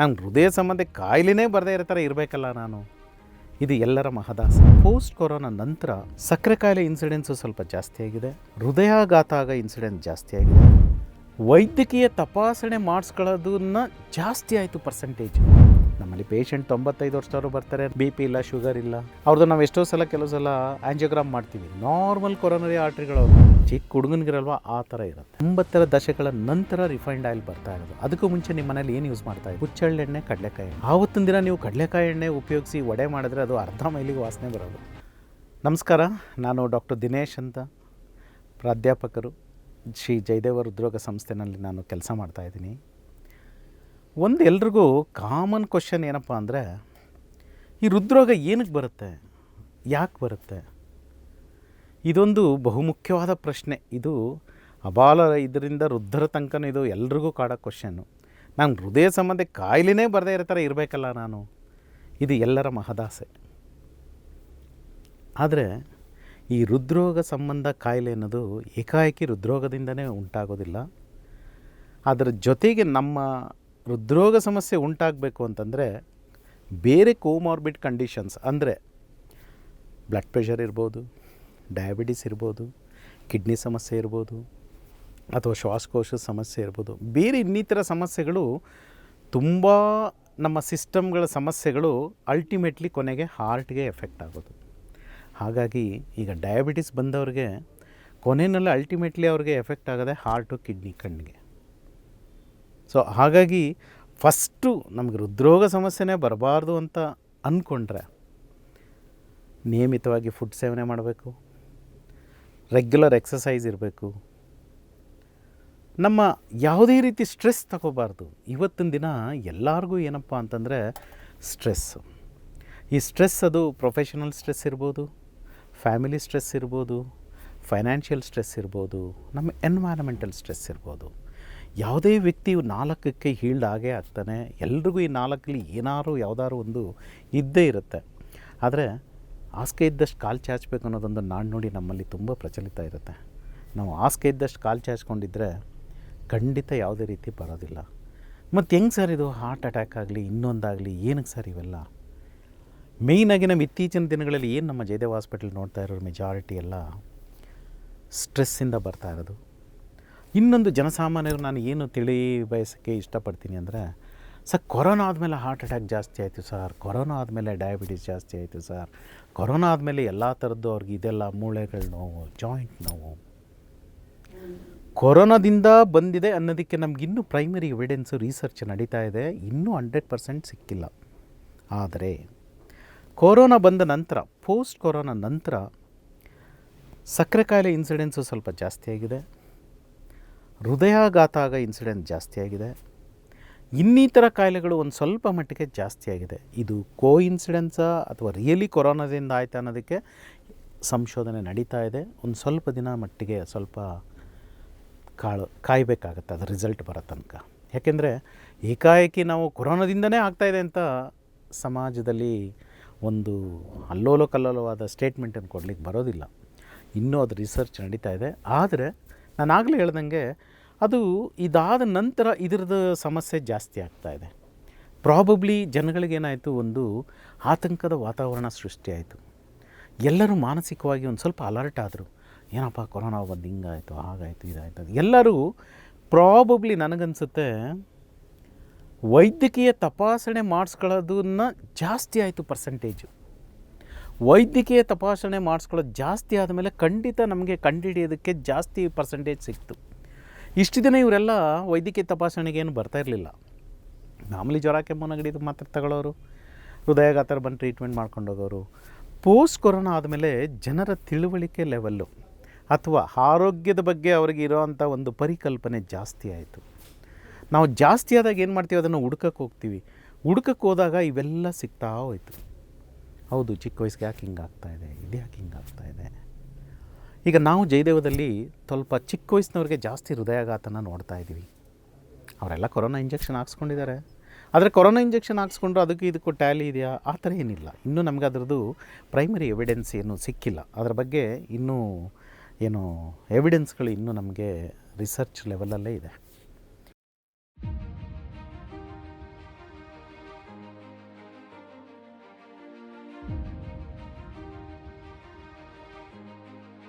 ನಂಗೆ ಹೃದಯ ಸಂಬಂಧಿ ಕಾಯಿಲೆನೇ ಬರದೇ ಇರೋ ಥರ ಇರಬೇಕಲ್ಲ ನಾನು. ಇದು ಎಲ್ಲರ ಮಹದಾಸ. ಪೋಸ್ಟ್ ಕೊರೋನಾ ನಂತರ ಸಕ್ಕರೆ ಕಾಯಿಲೆ ಇನ್ಸಿಡೆನ್ಸು ಸ್ವಲ್ಪ ಜಾಸ್ತಿ ಆಗಿದೆ. ಹೃದಯಾಘಾತ ಆಗ ಇನ್ಸಿಡೆನ್ಸ್ ಜಾಸ್ತಿ ಆಗಿದೆ. ವೈದ್ಯಕೀಯ ತಪಾಸಣೆ ಮಾಡಿಸ್ಕೊಳ್ಳೋದನ್ನ ಜಾಸ್ತಿ ಆಯಿತು ಪರ್ಸೆಂಟೇಜ್ ನಮ್ಮಲ್ಲಿ ಪೇಷಂಟ್ ತೊಂಬತ್ತೈದು ವರ್ಷದವರು ಬರ್ತಾರೆ ಬಿ ಪಿ ಇಲ್ಲ ಶುಗರ್ ಇಲ್ಲ. ಅವ್ರದ್ದು ನಾವು ಎಷ್ಟೋ ಸಲ ಕೆಲವು ಸಲ ಆಂಜಿಯೋಗ್ರಾಮ್ ಮಾಡ್ತೀವಿ. ನಾರ್ಮಲ್ ಕೊರೋನರಿ ಆರ್ಟ್ರಿಗಳು ಚಿಕ್ಕ ಹುಡುಗನಿಗಿರಲ್ವಾ, ಆ ಥರ ಇರುತ್ತೆ. ಒಂಬತ್ತರ ದಶಕಗಳ ನಂತರ ರಿಫೈನ್ಡ್ ಆಯಿಲ್ ಬರ್ತಾ ಇರೋದು. ಅದಕ್ಕೂ ಮುಂಚೆ ನಿಮ್ಮ ಮನೇಲಿ ಏನು ಯೂಸ್ ಮಾಡ್ತಾ ಇದ್ದೀವಿ ಹುಚ್ಚಳ್ಳೆಣ್ಣೆ ಕಡಲೆಕಾಯಿ. ಆವತ್ತಿನ ದಿನ ನೀವು ಕಡಲೆಕಾಯಿ ಎಣ್ಣೆ ಉಪಯೋಗಿಸಿ ವಡೆ ಮಾಡಿದ್ರೆ ಅದು ಅರ್ಧ ಮೈಲಿಗೆ ವಾಸನೆ ಬರೋದು. ನಮಸ್ಕಾರ, ನಾನು ಡಾಕ್ಟರ್ ದಿನೇಶ್ ಅಂತ. ಪ್ರಾಧ್ಯಾಪಕರು ಶ್ರೀ ಜಯದೇವ ಹೃದ್ರೋಗ ಸಂಸ್ಥೆನಲ್ಲಿ ನಾನು ಕೆಲಸ ಮಾಡ್ತಾಯಿದ್ದೀನಿ ಒಂದು ಎಲ್ರಿಗೂ ಕಾಮನ್ ಕ್ವಶನ್ ಏನಪ್ಪ ಅಂದರೆ, ಈ ಹೃದ್ರೋಗ ಏನಕ್ಕೆ ಬರುತ್ತೆ? ಯಾಕೆ ಬರುತ್ತೆ? ಇದೊಂದು ಬಹುಮುಖ್ಯವಾದ ಪ್ರಶ್ನೆ. ಇದು ಅಬಾಲ ಇದರಿಂದ ವೃದ್ಧರ ತನಕನೂ ಇದು ಎಲ್ರಿಗೂ ಕಾಡೋ ಕ್ವಶನ್ನು ನಾನು ಹೃದಯ ಸಂಬಂಧ ಕಾಯಿಲೆನೇ ಬರದೇ ಇರೋ ಥರ ಇರಬೇಕಲ್ಲ ನಾನು. ಇದು ಎಲ್ಲರ ಮಹದಾಸೆ. ಆದರೆ, ಈ ಹೃದ್ರೋಗ ಸಂಬಂಧ ಕಾಯಿಲೆ ಅನ್ನೋದು ಏಕಾಏಕಿ ಹೃದ್ರೋಗದಿಂದನೇ ಉಂಟಾಗೋದಿಲ್ಲ. ಅದರ ಜೊತೆಗೆ ನಮ್ಮ ಹೃದ್ರೋಗ ಸಮಸ್ಯೆ ಉಂಟಾಗಬೇಕು ಅಂತಂದರೆ ಬೇರೆ ಕೋಮಾರ್ಬಿಡ್ ಕಂಡೀಷನ್ಸ್ ಅಂದರೆ ಬ್ಲಡ್ ಪ್ರೆಷರ್ ಇರ್ಬೋದು ಡಯಾಬಿಟಿಸ್ ಇರ್ಬೋದು ಕಿಡ್ನಿ ಸಮಸ್ಯೆ ಇರ್ಬೋದು ಅಥವಾ ಶ್ವಾಸಕೋಶದ ಸಮಸ್ಯೆ ಇರ್ಬೋದು. ಬೇರೆ ಇನ್ನಿತರ ಸಮಸ್ಯೆಗಳು ತುಂಬ ನಮ್ಮ ಸಿಸ್ಟಮ್ಗಳ ಸಮಸ್ಯೆಗಳು ಅಲ್ಟಿಮೇಟ್ಲಿ ಕೊನೆಗೆ ಹಾರ್ಟ್ಗೆ ಎಫೆಕ್ಟ್ ಆಗೋದು. ಹಾಗಾಗಿ ಈಗ ಡಯಾಬಿಟಿಸ್ ಬಂದವ್ರಿಗೆ ಕೊನೆಯಲ್ಲಿ ಅಲ್ಟಿಮೇಟ್ಲಿ ಅವ್ರಿಗೆ ಎಫೆಕ್ಟ್ ಆಗೋದೆ ಹಾರ್ಟು ಕಿಡ್ನಿ ಕಣ್ಣಿಗೆ. ಸೊ ಹಾಗಾಗಿ ಫಸ್ಟು ನಮಗೆ ಹೃದ್ರೋಗ ಸಮಸ್ಯೆನೇ ಬರಬಾರ್ದು ಅಂತ ಅಂದ್ಕೊಂಡ್ರೆ ನಿಯಮಿತವಾಗಿ ಫುಡ್ ಸೇವನೆ ಮಾಡಬೇಕು. ರೆಗ್ಯುಲರ್ ಎಕ್ಸಸೈಸ್ ಇರಬೇಕು. ನಮ್ಮ ಯಾವುದೇ ರೀತಿ ಸ್ಟ್ರೆಸ್ ತಗೋಬಾರ್ದು. ಇವತ್ತಿನ ದಿನ ಎಲ್ಲರಿಗೂ ಏನಪ್ಪ ಅಂತಂದರೆ ಸ್ಟ್ರೆಸ್ ಈ ಸ್ಟ್ರೆಸ್ ಅದು ಪ್ರೊಫೆಷನಲ್ ಸ್ಟ್ರೆಸ್ ಇರ್ಬೋದು ಫ್ಯಾಮಿಲಿ ಸ್ಟ್ರೆಸ್ ಇರ್ಬೋದು ಫೈನಾನ್ಷಿಯಲ್ ಸ್ಟ್ರೆಸ್ ಇರ್ಬೋದು, ನಮ್ಮ ಎನ್ವೈರಮೆಂಟಲ್ ಸ್ಟ್ರೆಸ್ ಇರ್ಬೋದು. ಯಾವುದೇ ವ್ಯಕ್ತಿಯು ನಾಲ್ಕಕ್ಕೆ ಹೀಲ್ಡ್ ಆಗೇ ಆಗ್ತಾನೆ, ಎಲ್ರಿಗೂ ಈ ನಾಲ್ಕಲ್ಲಿ ಏನಾರು ಯಾವುದಾದ್ರು ಒಂದು ಇದ್ದೇ ಇರುತ್ತೆ. ಆದರೆ ಆಸ್ಕೆ ಇದ್ದಷ್ಟು ಕಾಲು ಚಾಚಬೇಕು ಅನ್ನೋದೊಂದು ನಾಣ್ಣುಡಿ ನಮ್ಮಲ್ಲಿ ತುಂಬ ಪ್ರಚಲಿತ ಇರುತ್ತೆ. ನಾವು ಆಸ್ಕೆ ಇದ್ದಷ್ಟು ಕಾಲು ಚಾಚ್ಕೊಂಡಿದ್ರೆ ಖಂಡಿತ ಯಾವುದೇ ರೀತಿ ಬರೋದಿಲ್ಲ. ಮತ್ತು ಹೆಂಗೆ ಸರ್ ಇದು? ಹಾರ್ಟ್ ಅಟ್ಯಾಕ್ ಆಗಲಿ, ಇನ್ನೊಂದಾಗಲಿ, ಏನಕ್ಕೆ ಸರ್ ಇವೆಲ್ಲ? ಮೇಯ್ನಾಗಿ ನಮ್ಮ ಇತ್ತೀಚಿನ ದಿನಗಳಲ್ಲಿ ಏನು ನಮ್ಮ ಜಯದೇವ್ ಹಾಸ್ಪಿಟಲ್ ನೋಡ್ತಾ ಇರೋರು ಮೆಜಾರಿಟಿ ಎಲ್ಲ ಸ್ಟ್ರೆಸ್ಸಿಂದ ಬರ್ತಾ ಇರೋದು. ಇನ್ನೊಂದು ಜನಸಾಮಾನ್ಯರು ನಾನು ಏನು ತಿಳಿ ಬಯಸೋಕ್ಕೆ ಇಷ್ಟಪಡ್ತೀನಿ ಅಂದರೆ, ಸರ್ ಕೊರೋನಾ ಆದಮೇಲೆ ಹಾರ್ಟ್ ಅಟ್ಯಾಕ್ ಜಾಸ್ತಿ ಆಯಿತು ಸರ್, ಕೊರೋನಾ ಆದಮೇಲೆ ಡಯಾಬಿಟಿಸ್ ಜಾಸ್ತಿ ಆಯಿತು ಸರ್, ಕೊರೋನಾ ಆದಮೇಲೆ ಎಲ್ಲ ಥರದ್ದು ಅವ್ರಿಗೆ ಇದೆಲ್ಲ ಮೂಳೆಗಳ ನೋವು, ಜಾಯಿಂಟ್ ನೋವು. ಕೊರೋನಾದಿಂದ ಬಂದಿದೆ ಅನ್ನೋದಕ್ಕೆ ನಮಗಿನ್ನೂ ಪ್ರೈಮರಿ ಎವಿಡೆನ್ಸು ರಿಸರ್ಚ್ ನಡೀತಾ ಇದೆ, ಇನ್ನೂ ಹಂಡ್ರೆಡ್ ಪರ್ಸೆಂಟ್ ಸಿಕ್ಕಿಲ್ಲ. ಆದರೆ, ಕೊರೋನಾ ಬಂದ ನಂತರ ಪೋಸ್ಟ್ ಕೊರೋನಾ ನಂತರ ಸಕ್ಕರೆ ಕಾಯಿಲೆ ಇನ್ಸಿಡೆನ್ಸು ಸ್ವಲ್ಪ ಜಾಸ್ತಿ ಆಗಿದೆ. ಹೃದಯಾಘಾತ ಆಗ ಇನ್ಸಿಡೆಂಟ್ ಜಾಸ್ತಿ ಆಗಿದೆ. ಇನ್ನಿತರ ಕಾಯಿಲೆಗಳು ಒಂದು ಸ್ವಲ್ಪ ಮಟ್ಟಿಗೆ ಜಾಸ್ತಿ ಆಗಿದೆ. ಇದು ಕೋ ಇನ್ಸಿಡೆನ್ಸಾ ಅಥವಾ ರಿಯಲಿ ಕೊರೋನಾದಿಂದ ಆಯ್ತಾ ಅನ್ನೋದಕ್ಕೆ ಸಂಶೋಧನೆ ನಡೀತಾ ಇದೆ. ಒಂದು ಸ್ವಲ್ಪ ದಿನ ಮಟ್ಟಿಗೆ ಸ್ವಲ್ಪ ಕಾಳು, ಕಾಯಬೇಕಾಗತ್ತೆ. ಅದು ರಿಸಲ್ಟ್ ಬರೋ ತನಕ. ಯಾಕೆಂದರೆ ಏಕಾಏಕಿ ನಾವು ಕೊರೋನಾದಿಂದನೇ ಆಗ್ತಾಯಿದೆ ಅಂತ ಸಮಾಜದಲ್ಲಿ ಒಂದು ಅಲ್ಲೋಲ ಕಲ್ಲೋಲವಾದ ಸ್ಟೇಟ್ಮೆಂಟನ್ನು ಕೊಡಲಿಕ್ಕೆ ಬರೋದಿಲ್ಲ. ಇನ್ನೂ ಅದು ರಿಸರ್ಚ್ ನಡೀತಾ ಇದೆ. ಆದರೆ ನಾನು ಆಗಲೇ ಹೇಳ್ದಂಗೆ ಅದು ಇದಾದ ನಂತರ ಇದ್ರದ್ದು ಸಮಸ್ಯೆ ಜಾಸ್ತಿ ಆಗ್ತಾ ಇದೆ. ಪ್ರಾಬಬ್ಲಿ ಜನಗಳಿಗೇನಾಯಿತು ಒಂದು ಆತಂಕದ ವಾತಾವರಣ ಸೃಷ್ಟಿಯಾಯಿತು ಎಲ್ಲರೂ ಮಾನಸಿಕವಾಗಿ ಒಂದು ಸ್ವಲ್ಪ ಅಲರ್ಟ್ ಆದರು. ಏನಪ್ಪ, ಕೊರೋನಾ ಬಂದು ಹಿಂಗಾಯಿತು, ಹಾಗಾಯಿತು, ಇದಾಯಿತು ಎಲ್ಲರೂ ಪ್ರಾಬಬ್ಲಿ ನನಗನ್ಸುತ್ತೆ, ವೈದ್ಯಕೀಯ ತಪಾಸಣೆ ಮಾಡಿಸ್ಕೊಳ್ಳೋದನ್ನ ಜಾಸ್ತಿ ಆಯಿತು ಪರ್ಸೆಂಟೇಜು ವೈದ್ಯಕೀಯ ತಪಾಸಣೆ ಮಾಡಿಸ್ಕೊಳ್ಳೋದು ಜಾಸ್ತಿ ಆದಮೇಲೆ ಖಂಡಿತ ನಮಗೆ ಕಂಡುಹಿಡಿಯೋದಕ್ಕೆ ಜಾಸ್ತಿ ಪರ್ಸೆಂಟೇಜ್ ಸಿಕ್ತು. ಇಷ್ಟು ದಿನ ಇವರೆಲ್ಲ ವೈದ್ಯಕೀಯ ತಪಾಸಣೆಗೆ ಏನು ಬರ್ತಾ ಇರಲಿಲ್ಲ. ಮಾಮೂಲಿ ಜ್ವರ, ಕೆಮ್ಮು ನೆಗಡಿದು ಮಾತ್ರ ತಗೊಳ್ಳೋರು. ಹೃದಯಾಘಾತರ ಬಂದು ಟ್ರೀಟ್ಮೆಂಟ್ ಮಾಡ್ಕೊಂಡು ಹೋಗೋರು. ಪೋಸ್ಟ್ ಕೊರೋನಾ ಆದಮೇಲೆ ಜನರ ತಿಳುವಳಿಕೆ ಲೆವೆಲ್ಲು ಅಥವಾ ಆರೋಗ್ಯದ ಬಗ್ಗೆ ಅವ್ರಿಗೆ ಇರೋವಂಥ ಒಂದು ಪರಿಕಲ್ಪನೆ ಜಾಸ್ತಿ ಆಯಿತು. ನಾವು ಜಾಸ್ತಿ ಆದಾಗ ಏನು ಮಾಡ್ತೀವಿ? ಅದನ್ನು ಹುಡ್ಕಕ್ಕೆ ಹೋಗ್ತೀವಿ. ಹುಡ್ಕಕ್ಕೆ ಹೋದಾಗ ಇವೆಲ್ಲ ಸಿಗ್ತಾ ಹೋಯ್ತು. ಹೌದು, ಚಿಕ್ಕ ವಯಸ್ಸಿಗೆ ಯಾಕೆ ಹಿಂಗಾಗ್ತಾ ಇದೆ? ಇದು ಯಾಕೆ ಹಿಂಗಾಗ್ತಾ ಇದೆ? ಈಗ ನಾವು ಜಯದೇವದಲ್ಲಿ ಸ್ವಲ್ಪ ಚಿಕ್ಕ ವಯಸ್ಸಿನವ್ರಿಗೆ ಜಾಸ್ತಿ ಹೃದಯಾಘಾತನ ನೋಡ್ತಾ ಇದ್ದೀವಿ. ಅವರೆಲ್ಲ ಕೊರೋನಾ ಇಂಜೆಕ್ಷನ್ ಹಾಕ್ಸ್ಕೊಂಡಿದ್ದಾರೆ. ಆದರೆ ಕೊರೋನಾ ಇಂಜೆಕ್ಷನ್ ಹಾಕ್ಸ್ಕೊಂಡ್ರು ಅದಕ್ಕೆ ಇದಕ್ಕೂ ಟ್ಯಾಲಿ ಇದೆಯಾ? ಆ ಥರ ಏನಿಲ್ಲ. ಇನ್ನೂ ನಮಗೆ ಅದರದ್ದು ಪ್ರೈಮರಿ ಎವಿಡೆನ್ಸ್ ಏನು ಸಿಕ್ಕಿಲ್ಲ. ಅದರ ಬಗ್ಗೆ ಇನ್ನೂ ಏನು ಎವಿಡೆನ್ಸ್ಗಳು ಇನ್ನೂ ನಮಗೆ ರಿಸರ್ಚ್ ಲೆವೆಲಲ್ಲೇ ಇದೆ.